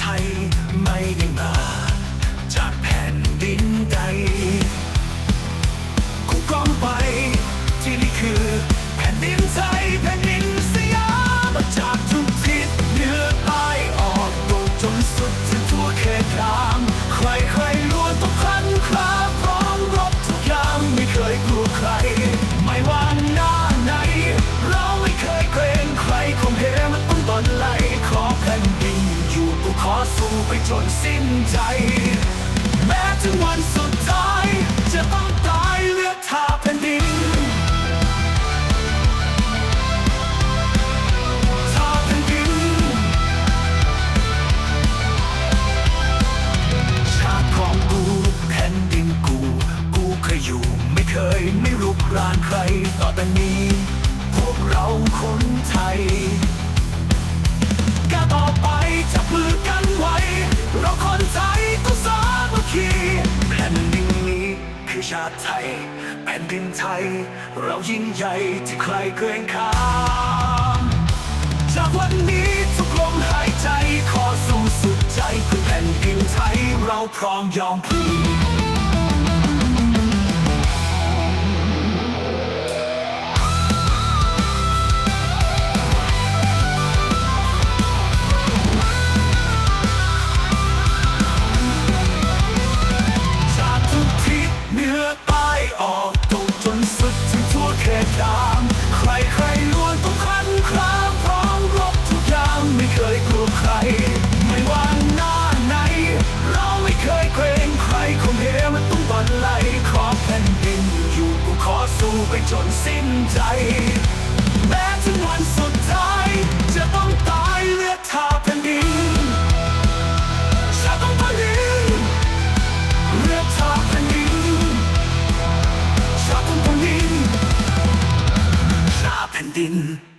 ไทยไม่ได้มา จากแผ่นดินใดกูก้องไป ที่นี่คือแผ่นดินไทยแผ่นดินสยามมาจากทุกทิศเหนือใต้ออกตกจนสุดถึงทั่วเขตราม ใครใครล้วนต้องพันคลาพร้อมรบทุกอย่างไม่เคยกลัวใคร ไม่ว่าหน้ ไปจนสิ้นใจ แม้ถึงวันสุดท้าย จะต้องตายเลือดทาแผ่นดินทาแผ่นดิน ชาติของกูแผ่นดินกู กูเคยอยู่ไม่เคยไม่รุกรานใครต่อแต่นี้ พวกเราคนไทย ชาติไทย แผ่นดินไทย เรายิ่งใหญ่ที่ใครเกรงขามจากวันนี้ทุกลมหายใจขอสู้สุดใจเพื่อแผ่นดินไทย เราพร้อมยอมพลี ไปจนสิ้นใจ แม้ถึงวันสุดท้าย จะต้องตายเลือดทาแผ่นดินจะติต้องแผ่นดินเลือดทาแผ่นดินชาต้องผ่นดินชาแผ่นดิน